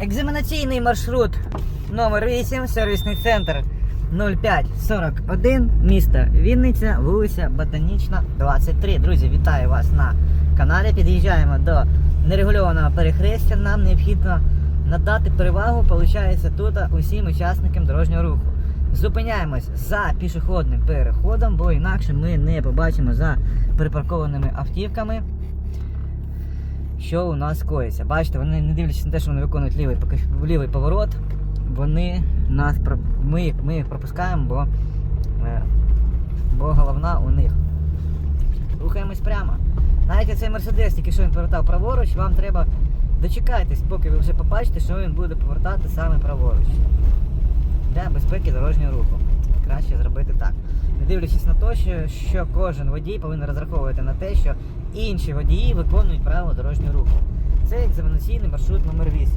Екзаменаційний маршрут номер 8 сервісний центр 0541, місто Вінниця, вулиця Ботанічна, 23. Друзі, вітаю вас на каналі. Під'їжджаємо до нерегульованого перехрестя. Нам необхідно надати перевагу, виходить, тут усім учасникам дорожнього руху. Зупиняємось за пішохідним переходом, бо інакше ми не побачимо за припаркованими автівками що у нас коїться. Бачите, вони не дивлячись на те, що вони виконують лівий, лівий поворот, вони нас ми, ми їх пропускаємо, бо, е, бо головна у них. Рухаємось прямо. Навіть цей мерседес, тільки що він повертав праворуч, вам треба дочекайтесь, поки ви вже побачите, що він буде повертати саме праворуч. Для безпеки дорожнього руху. Краще зробити так. Не дивлячись на те, що, що кожен водій повинен розраховувати на те, що інші водії виконують правила дорожнього руху. Це екзаменаційний маршрут номер 8.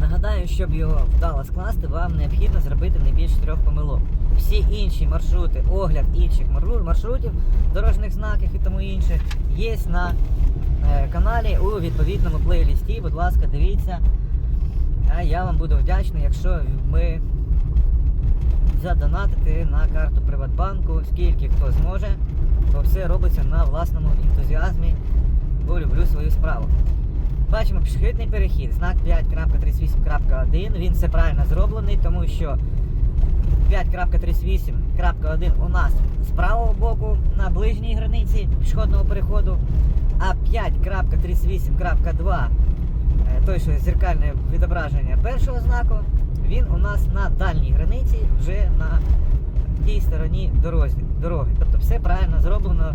Нагадаю, щоб його вдало скласти, вам необхідно зробити не більше трьох помилок. Всі інші маршрути, огляд інших маршрутів, дорожніх знаків і тому інше, є на е, каналі у відповідному плейлісті. Будь ласка, дивіться. А я вам буду вдячний, якщо ми задонатити на карту Приватбанку, скільки хто зможе, бо все робиться на власному ентузіазмі, бо люблю свою справу. Бачимо пішохідний перехід, знак 5.38.1, він все правильно зроблений, тому що 5.38.1 у нас з правого боку на ближній границі пішохідного переходу, а 5.38.2 е, той, що зеркальне відображення першого знаку, він у нас на дальній границі вже на тій стороні дорозі, дороги. Тобто все правильно зроблено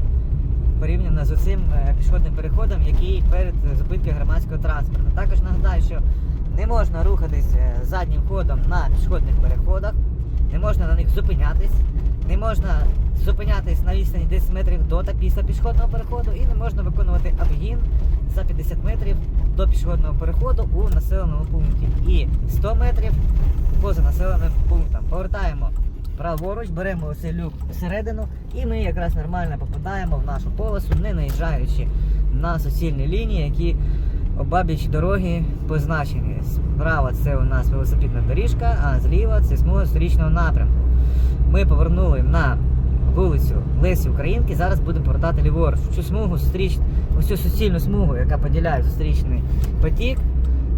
порівняно з цим пішохідним переходом, який перед зупинкою громадського транспорту. Також нагадаю, що не можна рухатись е, заднім ходом на пішохідних переходах, не можна на них зупинятись, не можна зупинятись на відстані 10 метрів до та після пішохідного переходу і не можна виконувати обгін за 50 метрів до пішохідного переходу у населеному пункті і 100 метрів поза населеним пунктом. Повертаємо праворуч, беремо оцей люк всередину і ми якраз нормально попадаємо в нашу полосу, не наїжджаючи на суцільні лінії, які обабіч дороги позначені. Справа це у нас велосипедна доріжка, а зліва це смуга зустрічного напрямку. Ми повернули на вулицю Лесі Українки. Зараз будемо повертати ліворуч. Цю смугу зустріч, ось суцільну смугу, яка поділяє зустрічний потік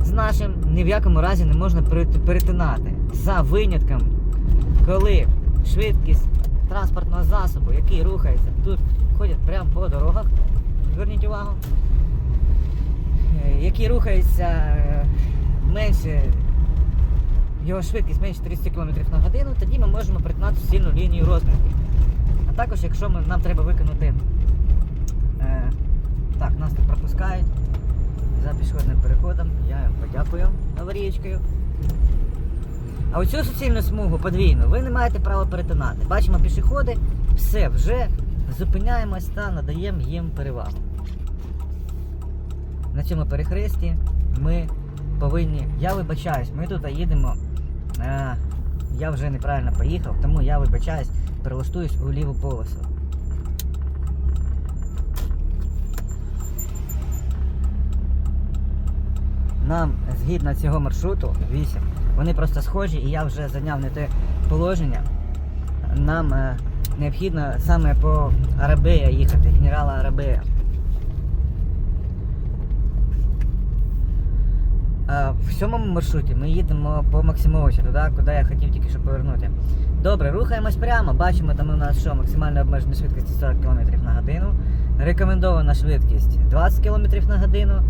з нашим, ні в якому разі не можна перетинати. За винятком, коли швидкість транспортного засобу, який рухається, тут ходять прямо по дорогах. Зверніть увагу. Е, Який рухається е, менше його швидкість менше 30 км на годину, тоді ми можемо перетинати суцільну лінію розмірки. Також, якщо ми, нам треба виконати. Е, так, нас тут пропускають за пішохідним переходом. Я подякую аварієчкою. А оцю суцільну смугу подвійну ви не маєте права перетинати. Бачимо пішоходи, все, вже зупиняємось та надаємо їм перевагу. На цьому перехресті ми повинні. Я вибачаюсь, ми тут їдемо. Е, я вже неправильно поїхав, тому я вибачаюсь, перелаштуюсь у ліву полосу. Нам згідно цього маршруту 8, вони просто схожі і я вже зайняв не те положення. Нам е, необхідно саме по Арабея їхати, генерала Арабея. В сьомому маршруті ми їдемо по Максимовичу, туди, куди я хотів тільки що повернути. Добре, рухаємось прямо. Бачимо, там у нас що, максимальна обмежена швидкість 40 км на годину. Рекомендована швидкість 20 км на годину.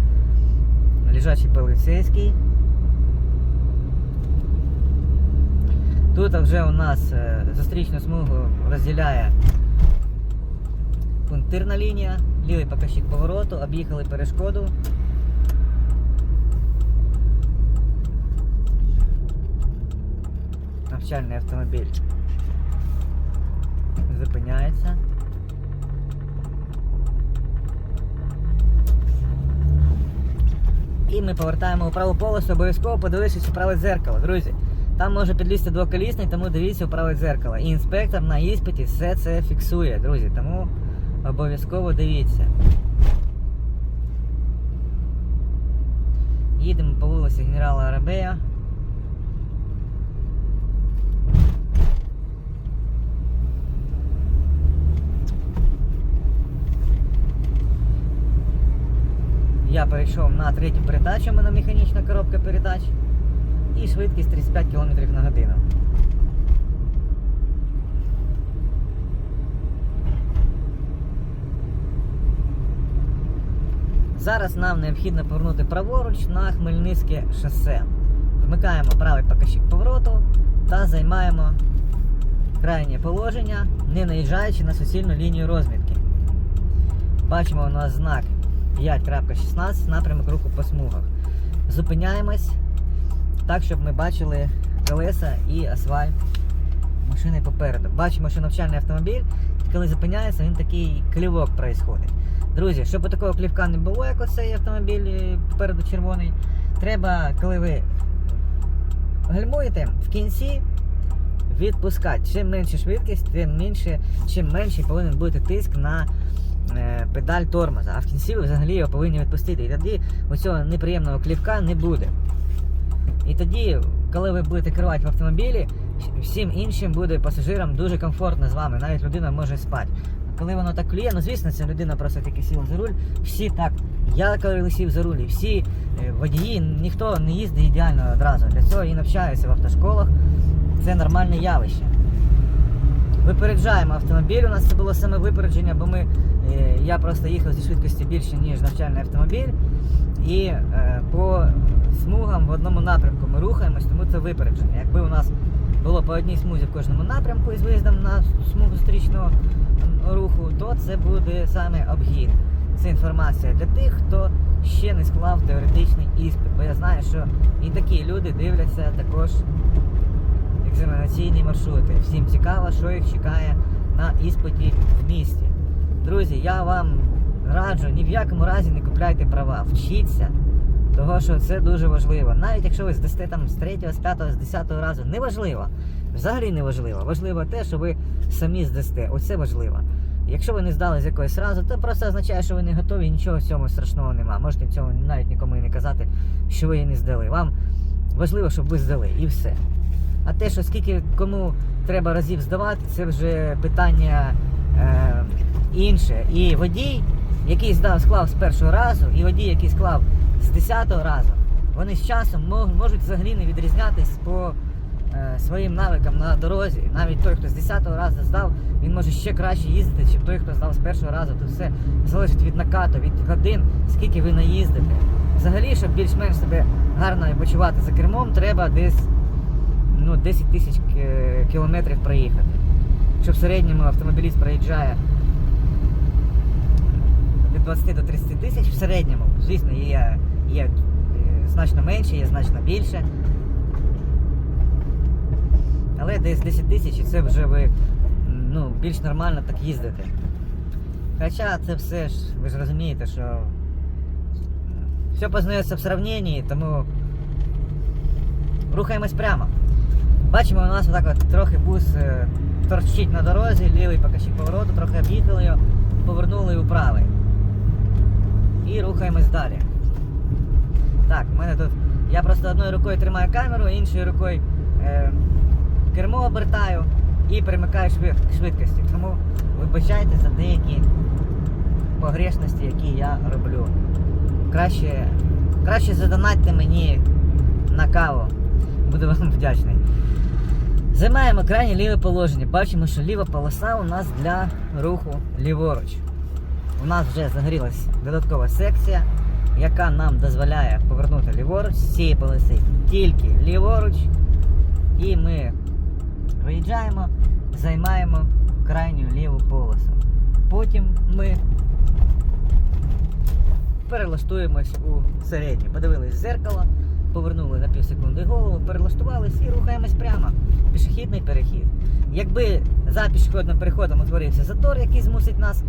Лежачий поліцейський. Тут вже у нас е, зустрічну смугу розділяє пунктирна лінія, лівий показчик повороту, об'їхали перешкоду. Навчальний автомобіль зупиняється. І ми повертаємо у праву полосу, обов'язково подивившись у праве дзеркало, друзі. Там може підлізти двоколісний, тому дивіться у праве дзеркало. І інспектор на іспиті все це фіксує, друзі. Тому обов'язково дивіться. Їдемо по вулиці генерала Арабея. Я перейшов на третю передачу, у мене механічна коробка передач. І швидкість 35 км на годину. Зараз нам необхідно повернути праворуч на Хмельницьке шосе. Вмикаємо правий показчик повороту та займаємо крайнє положення, не наїжджаючи на суцільну лінію розмітки. Бачимо у нас знак 5.16 напрямок руху по смугах. Зупиняємось так, щоб ми бачили колеса і асфальт машини попереду. Бачимо, що навчальний автомобіль, коли зупиняється, він такий клівок происходить. Друзі, щоб такого клівка не було, як оцей автомобіль е, попереду червоний, треба, коли ви гальмуєте, в кінці відпускати. Чим менше швидкість, тим менше, чим менший повинен бути тиск на педаль тормоза. А в кінці ви взагалі його повинні відпустити. І тоді оцього неприємного клівка не буде. І тоді, коли ви будете керувати в автомобілі, всім іншим буде пасажирам дуже комфортно з вами. Навіть людина може спати. Коли воно так клює, ну звісно, ця людина просто тільки сіла за руль. Всі так, я коли сів за руль, і всі е, водії, ніхто не їздить ідеально одразу. Для цього і навчаються в автошколах. Це нормальне явище. Випереджаємо автомобіль. У нас це було саме випередження, бо ми, е, я просто їхав зі швидкості більше, ніж навчальний автомобіль. І е, по смугам в одному напрямку ми рухаємось, тому це випередження. Якби у нас було по одній смузі в кожному напрямку із виїздом на смугу зустрічного руху, то це буде саме обгін. Це інформація для тих, хто ще не склав теоретичний іспит. Бо я знаю, що і такі люди дивляться також екзаменаційні маршрути. Всім цікаво, що їх чекає на іспиті в місті. Друзі, я вам раджу ні в якому разі не купляйте права. Вчіться, того що це дуже важливо. Навіть якщо ви здасте там з 3, з 5, з 10 разу, не важливо. Взагалі не важливо. Важливо те, що ви самі здасте. Оце важливо. Якщо ви не здали з якоїсь разу, то просто означає, що ви не готові, нічого в цьому страшного нема. Можете цього навіть нікому і не казати, що ви її не здали. Вам важливо, щоб ви здали, і все. А те, що скільки кому треба разів здавати, це вже питання е, інше. І водій, який здав, склав з першого разу, і водій, який склав з десятого разу, вони з часом можуть взагалі не відрізнятись по е, своїм навикам на дорозі. Навіть той, хто з десятого разу здав, він може ще краще їздити, ніж той, хто здав з першого разу. Тут все залежить від накату, від годин, скільки ви наїздите. Взагалі, щоб більш-менш себе гарно почувати за кермом, треба десь ну, 10 тисяч кілометрів проїхати. Якщо в середньому автомобіліст проїжджає 20 до 30 тисяч в середньому, звісно, є, є е, значно менше, є значно більше. Але десь 10 тисяч і це вже ви ну, більш нормально так їздите. Хоча це все ж, ви ж розумієте, що все познається в сравненні, тому рухаємось прямо. Бачимо, у нас отак от трохи бус е, торчить на дорозі, лівий покажчик повороту, трохи об'їхали його, повернули у правий. І рухаємось далі. Так, мене тут. Я просто одною рукою тримаю камеру, іншою рукою е, кермо обертаю і перемикаю швид- швидкості. Тому вибачайте за деякі погрешності, які я роблю. Краще, краще задонатьте мені на каву. Буду вам вдячний. Займаємо крайнє ліве положення. Бачимо, що ліва полоса у нас для руху ліворуч. У нас вже загорілась додаткова секція, яка нам дозволяє повернути ліворуч з цієї полоси тільки ліворуч. І ми виїжджаємо, займаємо крайню ліву полосу. Потім ми перелаштуємось у середню. Подивились в зеркало, повернули на пів секунди голову, перелаштувались і рухаємось прямо. Пішохідний перехід. Якби за пішохідним переходом утворився затор, який змусить нас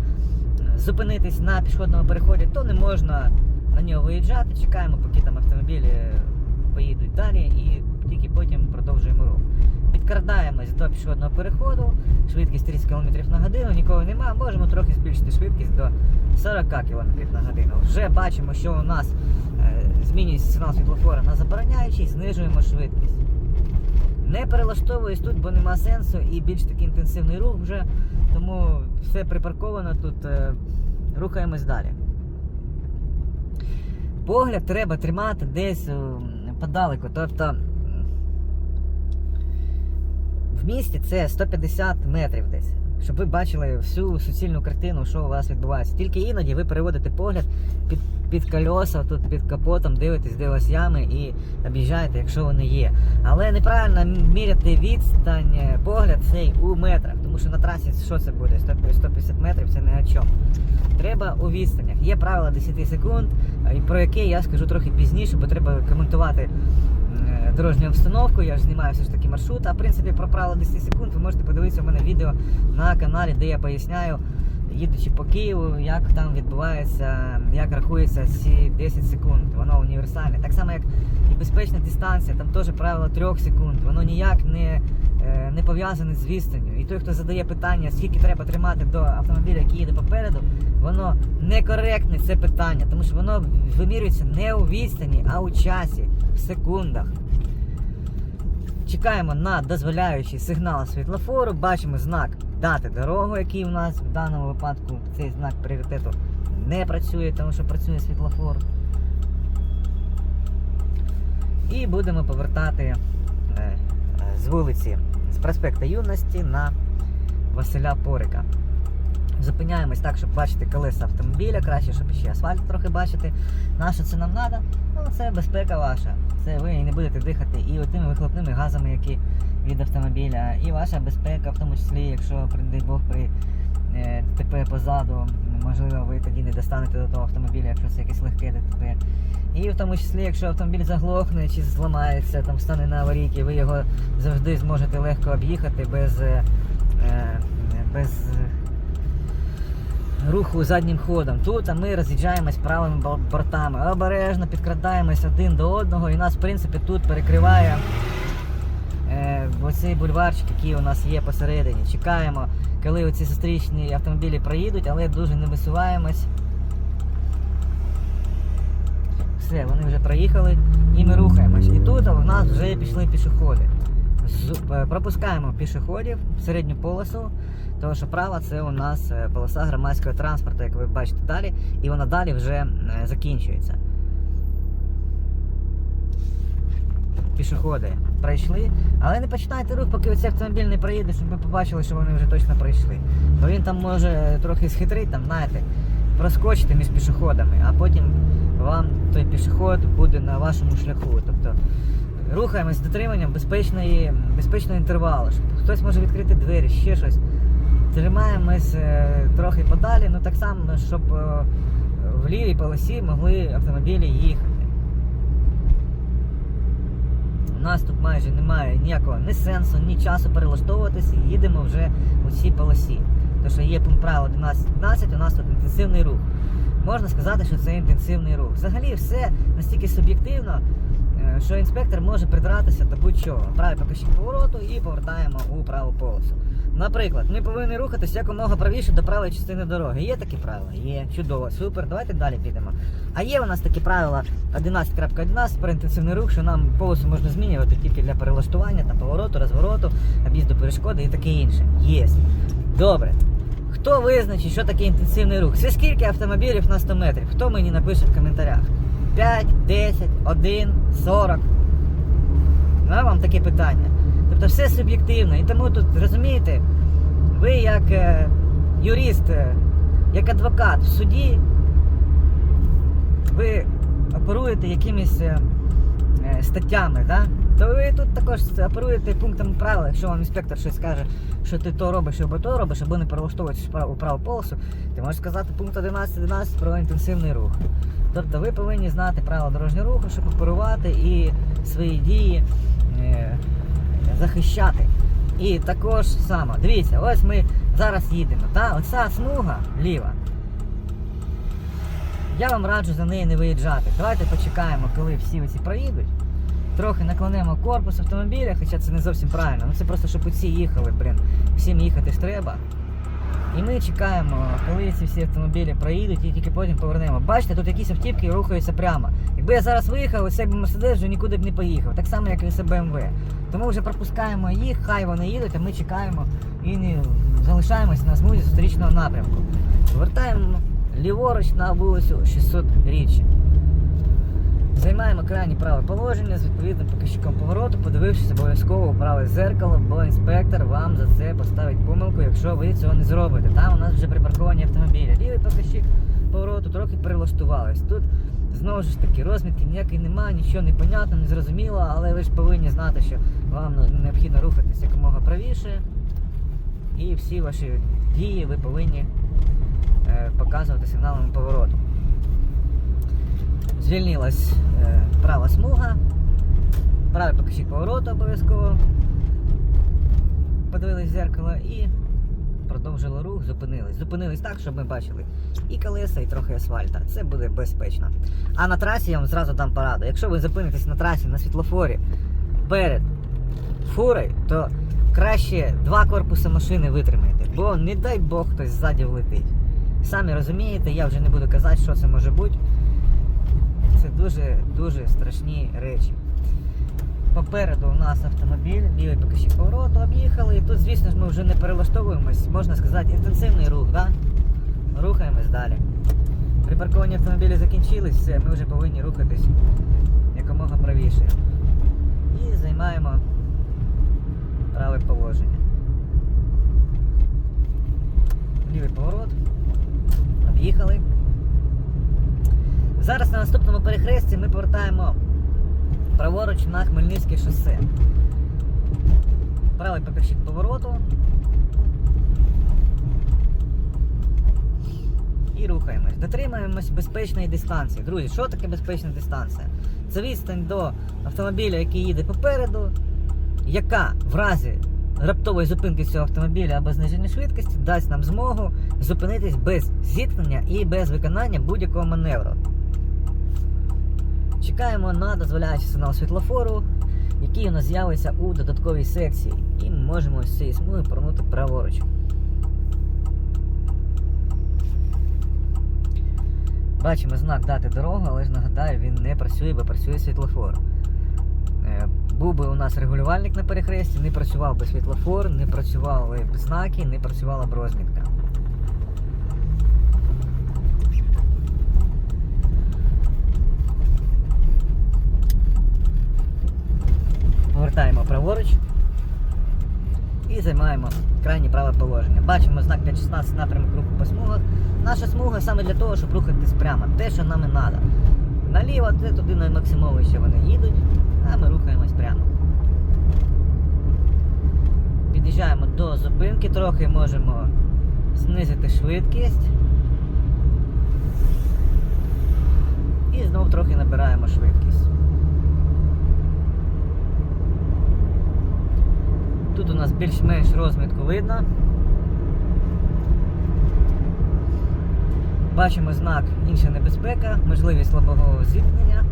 зупинитись на пішохідному переході, то не можна на нього виїжджати. Чекаємо, поки там автомобілі поїдуть далі, і тільки потім продовжуємо рух. підкрадаємось до пішохідного переходу, швидкість 30 км на годину, нікого нема, можемо трохи збільшити швидкість до 40 км на годину. Вже бачимо, що у нас е, змінюється сигнал світлофора на забороняючий, знижуємо швидкість. Не перелаштовуюсь тут, бо нема сенсу і більш такий інтенсивний рух вже, тому все припарковано тут, е, рухаємось далі. Погляд треба тримати десь е, подалеку. Тобто в місті це 150 метрів десь. Щоб ви бачили всю суцільну картину, що у вас відбувається. Тільки іноді ви переводите погляд під, під кольоса, тут під капотом, дивитесь, де вас ями і об'їжджаєте, якщо вони є. Але неправильно міряти відстань, е, погляд цей у метрах, тому що на трасі що це буде? 100 150 метрів це не о чому. Треба у відстанях. Є правило 10 секунд, е, про яке я скажу трохи пізніше, бо треба коментувати дорожню обстановку. Я ж знімаю все ж таки маршрут. А в принципі про правило 10 секунд ви можете подивитися у мене відео на каналі, де я поясняю, їдучи по Києву, як там відбувається, як рахується ці 10 секунд. Воно універсальне. Так само, як і безпечна дистанція, там теж правило 3 секунд. Воно ніяк не, е, не пов'язане з відстанню. І той, хто задає питання, скільки треба тримати до автомобіля, який їде попереду, воно некоректне це питання, тому що воно вимірюється не у відстані, а у часі, в секундах. Чекаємо на дозволяючий сигнал світлофору, бачимо знак дати дорогу, який у нас в даному випадку цей знак пріоритету не працює, тому що працює світлофор. І будемо повертати е, з вулиці з проспекту Юності на Василя Порика. Зупиняємось так, щоб бачити колеса автомобіля, краще, щоб ще асфальт трохи бачити. На що це нам треба? Ну, це безпека ваша. Це ви не будете дихати і тими вихлопними газами, які від автомобіля, і ваша безпека, в тому числі, якщо, дай Бог, при е, ДТП позаду, можливо, ви тоді не достанете до того автомобіля, якщо це якесь легке ДТП. І в тому числі, якщо автомобіль заглохне чи зламається, там стане на аварійки, ви його завжди зможете легко об'їхати без, е, е, без руху заднім ходом. Тут ми роз'їжджаємось правими бортами, обережно підкрадаємось один до одного, і нас, в принципі, тут перекриває е, оцей бульварчик, який у нас є посередині. Чекаємо, коли оці зустрічні автомобілі проїдуть, але дуже не висуваємось. Все, вони вже проїхали і ми рухаємось. І тут в нас вже пішли пішоходи. Е, Пропускаємо пішоходів в середню полосу, тому що права це у нас е, полоса громадського транспорту, як ви бачите далі, і вона далі вже е, закінчується. Пішоходи пройшли, але не починайте рух, поки оцей автомобіль не проїде, щоб ми побачили, що вони вже точно пройшли. Бо він там може трохи схитрить, там, знаєте, проскочити між пішоходами, а потім вам той пішоход буде на вашому шляху. Тобто рухаємось з дотриманням безпечного інтервалу. Хтось може відкрити двері, ще щось. Тримаємось е, трохи подалі, ну так само, щоб е, в лівій полосі могли автомобілі їхати. У нас тут майже немає ніякого ні сенсу, ні часу перелаштовуватися, і їдемо вже у цій полосі. Тому що є пункт правил 11.15, у нас тут інтенсивний рух. Можна сказати, що це інтенсивний рух. Взагалі все настільки суб'єктивно, е, що інспектор може придратися до будь-чого. Правий покажчик повороту і повертаємо у праву полосу. Наприклад, ми повинні рухатися якомога правіше до правої частини дороги. Є такі правила? Є. Чудово, супер. Давайте далі підемо. А є у нас такі правила 11.11 про інтенсивний рух, що нам полосу можна змінювати тільки для перелаштування, там, повороту, розвороту, об'їзду перешкоди і таке інше. Є. Добре. Хто визначить, що таке інтенсивний рух? Це скільки автомобілів на 100 метрів? Хто мені напише в коментарях? 5, 10, 1, 40. На вам таке питання. Тобто все суб'єктивно. І тому тут, розумієте, ви як е, юрист, е, як адвокат в суді, ви оперуєте якимись е, статтями, да? то ви тут також оперуєте пунктами правил, якщо вам інспектор щось скаже, що ти то робиш або то робиш, або не перелаштовуєш у праву полосу, ти можеш сказати пункт 11.11 про інтенсивний рух. Тобто ви повинні знати правила дорожнього руху, щоб оперувати і свої дії захищати. І також само, дивіться, ось ми зараз їдемо. Та? Оця смуга ліва. Я вам раджу за неї не виїжджати. Давайте почекаємо, коли всі оці проїдуть. трохи наклонимо корпус автомобіля, хоча це не зовсім правильно. Ну це просто щоб усі їхали, блін. Всім їхати ж треба. І ми чекаємо, коли ці всі автомобілі проїдуть і тільки потім повернемо. Бачите, тут якісь автівки рухаються прямо. Якби я зараз виїхав, ось цей Мерседес вже нікуди б не поїхав. Так само, як і це БМВ. Тому вже пропускаємо їх, хай вони їдуть, а ми чекаємо і не залишаємося на смузі зустрічного напрямку. Повертаємо ліворуч на вулицю 600 річчя. Займаємо крайнє праве положення з відповідним показчиком повороту, подивившись обов'язково у праве зеркало, бо інспектор вам за це поставить помилку, якщо ви цього не зробите. Там у нас вже припарковані автомобілі. Лівий показчик повороту трохи перелаштувались. Тут знову ж таки розмітки ніякої немає, нічого не понятно, не зрозуміло, але ви ж повинні знати, що вам необхідно рухатись якомога правіше. І всі ваші дії ви повинні е, показувати сигналами повороту. Звільнилась е, права смуга, правий покажіть повороту обов'язково. Подивились в зеркало і продовжили рух, зупинились. Зупинились так, щоб ми бачили і колеса, і трохи асфальта. Це буде безпечно. А на трасі я вам зразу дам пораду. Якщо ви зупинитесь на трасі на світлофорі перед фурою, то краще два корпуси машини витримайте, бо не дай Бог хтось ззаді влетить. Самі розумієте, я вже не буду казати, що це може бути. Дуже-дуже страшні речі. Попереду у нас автомобіль, лівий покажчик повороту, об'їхали. І тут, звісно ж, ми вже не перелаштовуємось, можна сказати, інтенсивний рух, да? Рухаємось далі. Припарковані автомобілі закінчились, все, ми вже повинні рухатись якомога правіше. І займаємо праве положення. Лівий поворот. Об'їхали. Зараз на наступному перехресті ми повертаємо праворуч на Хмельницьке шосе. Правий покажчик повороту. І рухаємось. Дотримуємось безпечної дистанції. Друзі, що таке безпечна дистанція? Це відстань до автомобіля, який їде попереду, яка в разі раптової зупинки цього автомобіля або зниження швидкості дасть нам змогу зупинитись без зіткнення і без виконання будь-якого маневру. Чекаємо на дозволяючий сигнал світлофору, який у нас з'явиться у додатковій секції. І ми можемо з цієї смуги повернути праворуч. Бачимо знак дати дорогу, але ж нагадаю, він не працює, бо працює світлофор. Е, Був би у нас регулювальник на перехресті, не працював би світлофор, не працювали б знаки, не працювала б розмітка. Повертаємо праворуч і займаємо крайнє праве положення. Бачимо знак 5.16 напрямок руху по смугах. Наша смуга саме для того, щоб рухатись прямо, те, що нам і треба. Наліво це туди на максимовище вони їдуть, а ми рухаємось прямо. Під'їжджаємо до зупинки, трохи можемо знизити швидкість. І знову трохи набираємо швидкість. Тут у нас більш-менш розмітку видно. Бачимо знак інша небезпека, можливість слабого зіткнення.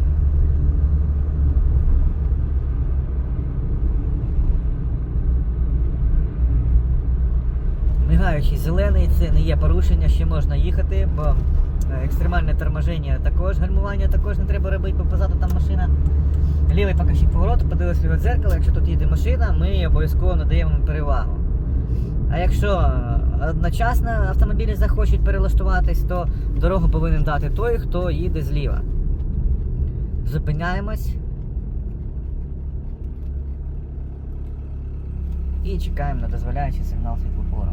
Мигаючий зелений, це не є порушення, ще можна їхати, бо е, екстремальне торможення також, гальмування також не треба робити, бо позаду там машина. Лівий покажчик повороту, подивилися ліве дзеркало, якщо тут їде машина, ми обов'язково надаємо перевагу. А якщо е, одночасно автомобілі захочуть перелаштуватись, то дорогу повинен дати той, хто їде зліва. Зупиняємось. І чекаємо на дозволяючий сигнал світлофору.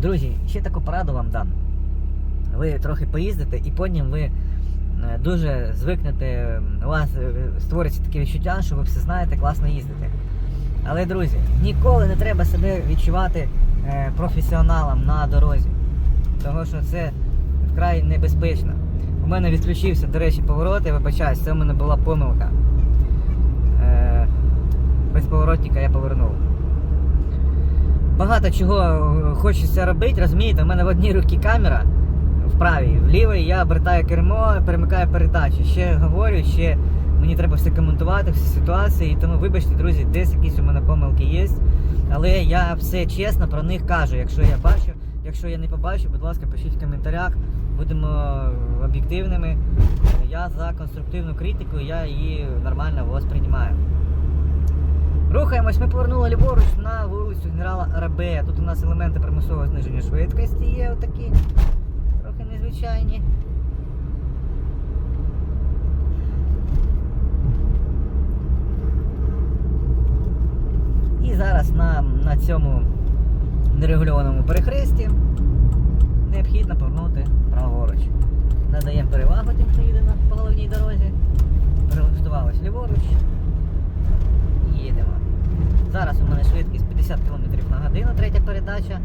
Друзі, ще таку пораду вам дам. Ви трохи поїздите і потім ви е, дуже звикнете, у вас е, створиться таке відчуття, що ви все знаєте, класно їздите. Але, друзі, ніколи не треба себе відчувати е, професіоналом на дорозі. Тому що це вкрай небезпечно. У мене відключився, до речі, поворот, я вибачаюсь, це в мене була помилка. Без поворотника я повернув. Багато чого хочеться робити, розумієте, у мене в одній руці камера, правій. В лівій я обертаю кермо, перемикаю передачі. Ще говорю, ще мені треба все коментувати, всі ситуації. Тому вибачте, друзі, десь якісь у мене помилки є. Але я все чесно про них кажу. Якщо я бачу, якщо я не побачу, будь ласка, пишіть в коментарях. Будемо об'єктивними. Я за конструктивну критику, я її нормально восприймаю. Рухаємось, ми повернули ліворуч на вулицю генерала Арабея. Тут у нас елементи примусового зниження швидкості є отакі. Трохи незвичайні. І зараз нам на цьому нерегульованому перехресті необхідно повернути праворуч. Надаємо перевагу тим, хто їде на по головній дорозі. Перелаштувались ліворуч. І їдемо. Зараз у мене швидкість 50 км на годину, третя передача.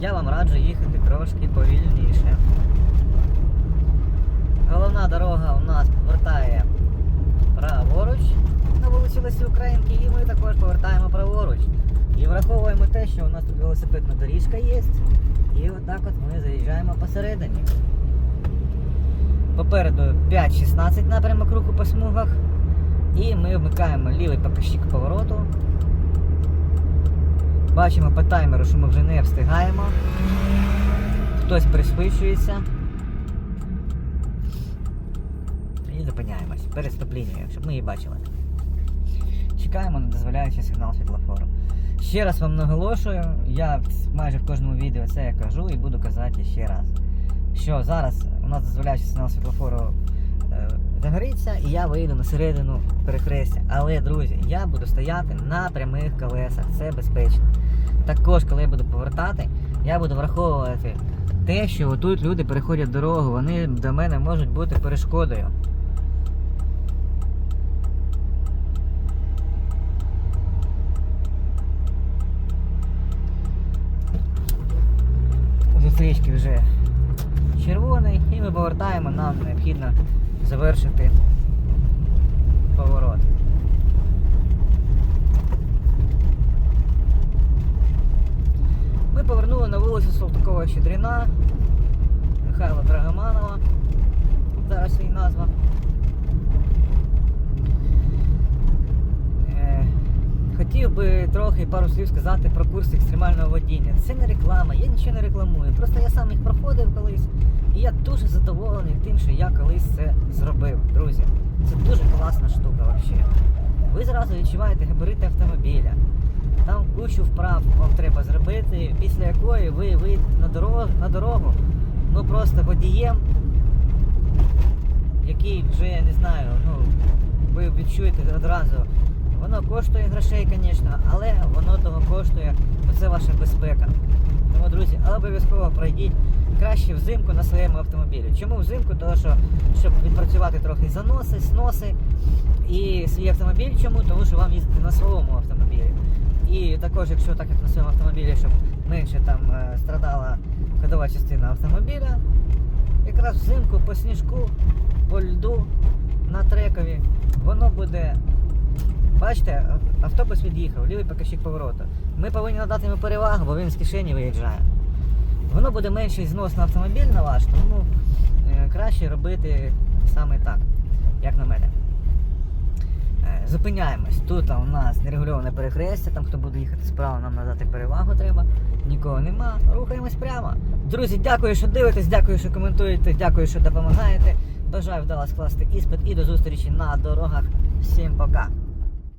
Я вам раджу їхати трошки повільніше. Головна дорога у нас повертає праворуч на вулиці Українки, і ми також повертаємо праворуч. І враховуємо те, що у нас тут велосипедна доріжка є. І отак от ми заїжджаємо посередині. Попереду 5-16 напрямок руху по смугах. І ми вмикаємо лівий показчик повороту. Бачимо по таймеру, що ми вже не встигаємо. Хтось пришвидшується. І зупиняємось щоб ми її бачили. Чекаємо на дозволяючий сигнал світлофору. Ще раз вам наголошую, я майже в кожному відео це я кажу і буду казати ще раз. Що зараз у нас дозволяючий сигнал світлофору е, загориться і я вийду на середину перехрестя. Але, друзі, я буду стояти на прямих колесах, це безпечно. Також, коли я буду повертати, я буду враховувати те, що отут люди переходять дорогу, вони до мене можуть бути перешкодою. Зустрічки вже червоний і ми повертаємо, нам необхідно завершити поворот. Ми повернули на вулицю Салтакова Щедріна, Михайла Драгоманова. Зараз її назва. Е, Хотів би трохи пару слів сказати про курс екстремального водіння. Це не реклама, я нічого не рекламую. Просто я сам їх проходив колись. І я дуже задоволений тим, що я колись це зробив, друзі. Це дуже класна штука взагалі. Ви зразу відчуваєте габарити автомобіля. Там кучу вправ вам треба зробити, після якої ви вийдете на дорогу, на дорогу ну просто водієм, який вже я не знаю, ну ви відчуєте одразу. Воно коштує грошей, звісно, але воно того коштує, бо це ваша безпека. Тому, друзі, обов'язково пройдіть краще взимку на своєму автомобілі. Чому взимку? Тому що щоб відпрацювати трохи заноси, сноси і свій автомобіль. Чому? Тому що вам їздити на своєму автомобілі. І також, якщо так як на своєму автомобілі, щоб менше там е, страдала ходова частина автомобіля, якраз взимку по сніжку, по льду на трекові, воно буде. Бачите, автобус від'їхав, лівий показчик повороту. Ми повинні надати йому перевагу, бо він з кишені виїжджає. Воно буде менший знос на автомобіль на ваш, тому е, краще робити саме так, як на мене. Е, Зупиняємось. Тут у нас нерегульоване перехрестя, там хто буде їхати справа, нам надати перевагу треба. Нікого нема. Рухаємось прямо. Друзі, дякую, що дивитесь, дякую, що коментуєте, дякую, що допомагаєте. Бажаю вдало скласти іспит і до зустрічі на дорогах. Всім пока!